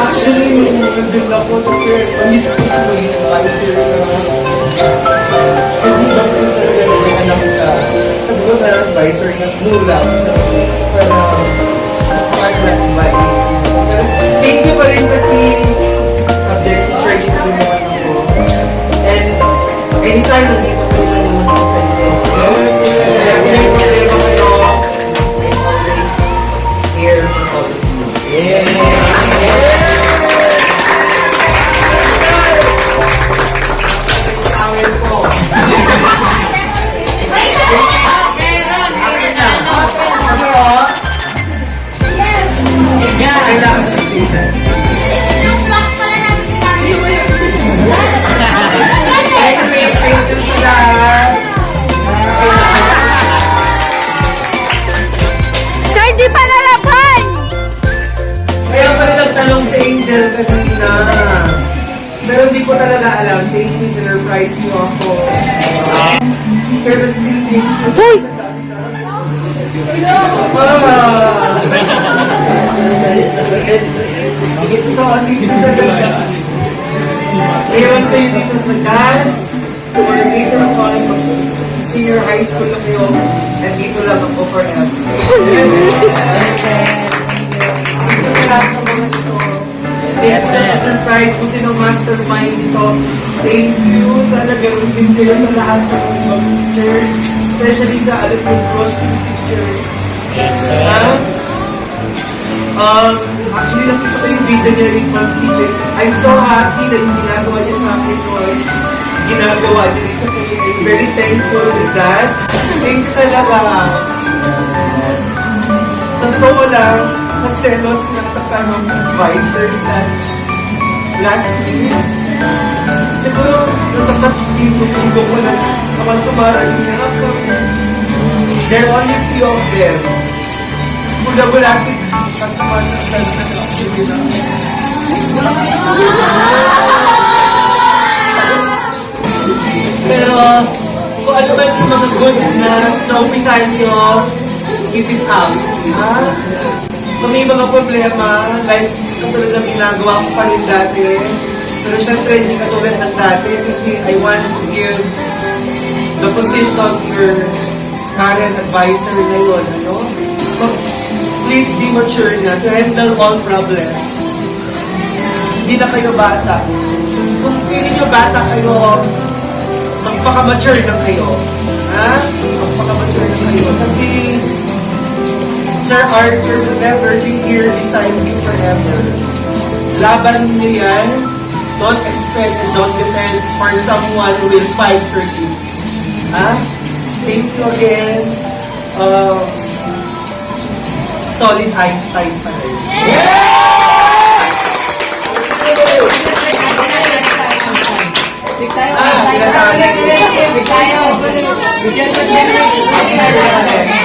Actually, nandun na sa fair. Pamiss ko po yung advisor na kasi po yung talaga na may anak ka. Ko sa advisor na blue lang. So, Pero hindi ko talaga alam. Thank you, sinurprise niyo ako. Pero still thank you. Uy! Ito kasi dito talaga. Ewan kayo dito sa gas. Or later on, senior high school na kayo. And dito lang ako forever. Sa surprise kung sino mastermind ito. Thank you. Sana ganoon din kayo sa lahat ng mga teachers. Especially sa Alipur Cross teachers. Yes, sir. Ah, Um, actually, nakita ko yung video niya rin mag I'm so happy na yung ginagawa niya sa akin noon. Ginagawa niya rin sa. I'm very thankful with that. Thank you talaga. Totoo lang, maselos na tatanong advisors last last minutes. Siguro, natatouch dito kung ko na naman tumarang niya. There are only few of them. Mula-mula si Pagkaman ng salsa ng na. Pero, kung ano man yung mga good na naumpisahan nyo, get it out. Ha? Kung may mga problema, like katulad ng ginagawa ko pa rin dati, pero syempre hindi katulad ng dati kasi I want to give the position of your current advisor ngayon, ano? So, please be mature na to handle all problems. Hindi na kayo bata. Kung feeling nyo bata kayo, magpaka-mature na kayo. Ha? Magpaka-mature na kayo. Kasi Sir Arthur will never be here beside you forever. Laban niyo yan. Don't expect and don't depend for someone who will fight for you. Ha? Thank you again. Um, solid Einstein pa rin. Ah,